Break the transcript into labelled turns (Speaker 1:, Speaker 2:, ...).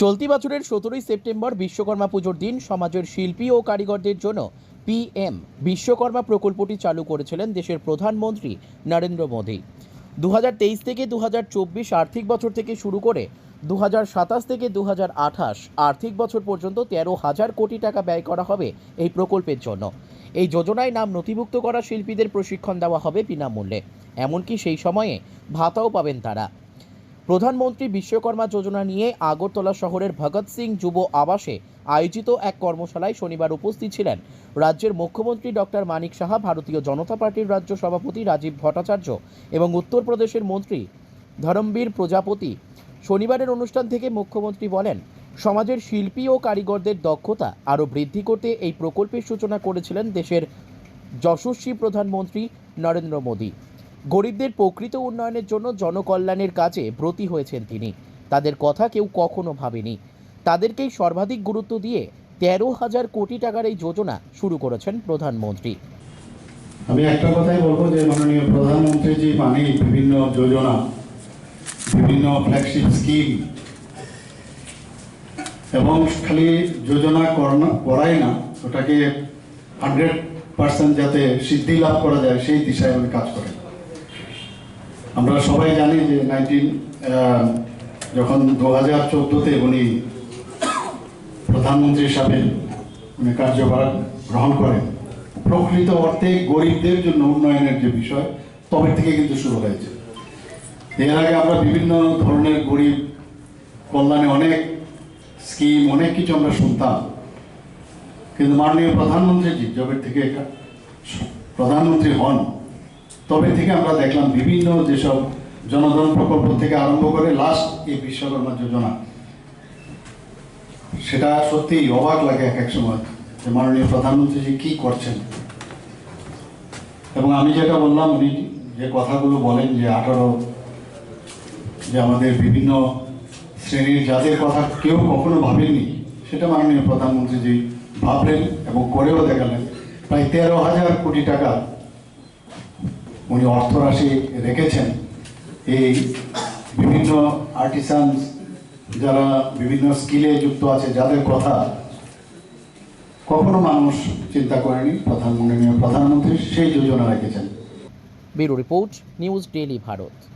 Speaker 1: চলতি বছরের সতেরোই সেপ্টেম্বর বিশ্বকর্মা পুজোর দিন সমাজের শিল্পী ও কারিগরদের জন্য পিএম বিশ্বকর্মা প্রকল্পটি চালু করেছিলেন দেশের প্রধানমন্ত্রী নরেন্দ্র মোদী। দু হাজার তেইশ থেকে দু হাজার চব্বিশ আর্থিক বছর থেকে শুরু করে দু হাজার সাতাশ থেকে দু হাজার আঠাশ আর্থিক বছর পর্যন্ত তেরো হাজার কোটি টাকা ব্যয় করা হবে এই প্রকল্পের জন্য। এই যোজনায় নাম নথিভুক্ত করা শিল্পীদের প্রশিক্ষণ দেওয়া হবে বিনামূল্যে। এমনকি সেই সময়ে ভাতাও পাবেন তারা। প্রধানমন্ত্রী বিশ্বকর্মা যোজনা নিয়ে আগরতলা শহরের ভগৎ সিং যুব আবাসে আয়োজিত এক কর্মশালায় শনিবার উপস্থিত ছিলেন রাজ্যের মুখ্যমন্ত্রী ডক্টর মানিক সাহা, ভারতীয় জনতা পার্টির রাজ্য সভাপতি রাজীব ভট্টাচার্য এবং উত্তরপ্রদেশের মন্ত্রী ধরমবীর প্রজাপতি। শনিবারের অনুষ্ঠান থেকে মুখ্যমন্ত্রী বলেন, সমাজের শিল্পী ও কারিগরদের দক্ষতা আরও বৃদ্ধি করতে এই প্রকল্পের সূচনা করেছিলেন দেশের যশস্বী প্রধানমন্ত্রী নরেন্দ্র মোদী। গরিবদের প্রকৃত উন্নয়নের জন্য জনকল্যাণের কাজে ব্রতী হয়েছেন তিনি। তাদের কথা কেউ কখনো ভাবেনি। তাদেরকেই সর্বাধিক গুরুত্ব দিয়ে তেরো হাজার কোটি টাকার এই যোজনা শুরু করেছেন প্রধানমন্ত্রী।
Speaker 2: আমি একটা কথাই বলব যে মাননীয় প্রধানমন্ত্রীজি মানে বিভিন্ন যোজনা, বিভিন্ন ফ্ল্যাগশিপ স্কিম এবং খালি যোজনা করাই না, ওটাকে হান্ড্রেড পার্সেন্ট যাতে সিদ্ধি লাভ করা যায়, সেই দিশায় উনি কাজ করেন আমরা সবাই জানি যে নাইনটিন যখন দু হাজার চোদ্দোতে উনি প্রধানমন্ত্রী হিসাবে উনি কার্যভার গ্রহণ করেন, প্রকৃত অর্থে গরিবদের জন্য উন্নয়নের যে বিষয়, তবে থেকে কিন্তু শুরু হয়েছে। এর আগে আমরা বিভিন্ন ধরনের গরিব কল্যাণে অনেক স্কিম অনেক কিছু আমরা শুনতাম। কিন্তু মাননীয় প্রধানমন্ত্রীজি যবে থেকে প্রধানমন্ত্রী হন তবে থেকে আমরা দেখলাম বিভিন্ন যেসব জনধন প্রকল্প থেকে আরম্ভ করে লাস্ট এই বিশ্বকর্মা যোজনা, সেটা সত্যিই অবাক লাগে এক এক সময় যে মাননীয় প্রধানমন্ত্রীজি কি করছেন। এবং আমি যেটা বললাম, উনি যে কথাগুলো বলেন যে আঠারো, যে আমাদের বিভিন্ন শ্রেণির যাদের কথা কেউ কখনো ভাবেননি, সেটা মাননীয় প্রধানমন্ত্রীজি ভাবলেন এবং করেও দেখালেন। প্রায় তেরো হাজার কোটি টাকা উনি অর্থরাশি রেখেছেন। এই বিভিন্ন আর্টিসান যারা বিভিন্ন স্কিলে যুক্ত আছে, যাদের কথা কখনো মানুষ চিন্তা করেনি প্রধানমন্ত্রী প্রধানমন্ত্রী সেই যোজনা রেখেছেন।
Speaker 1: Bureau report, news daily Bharat.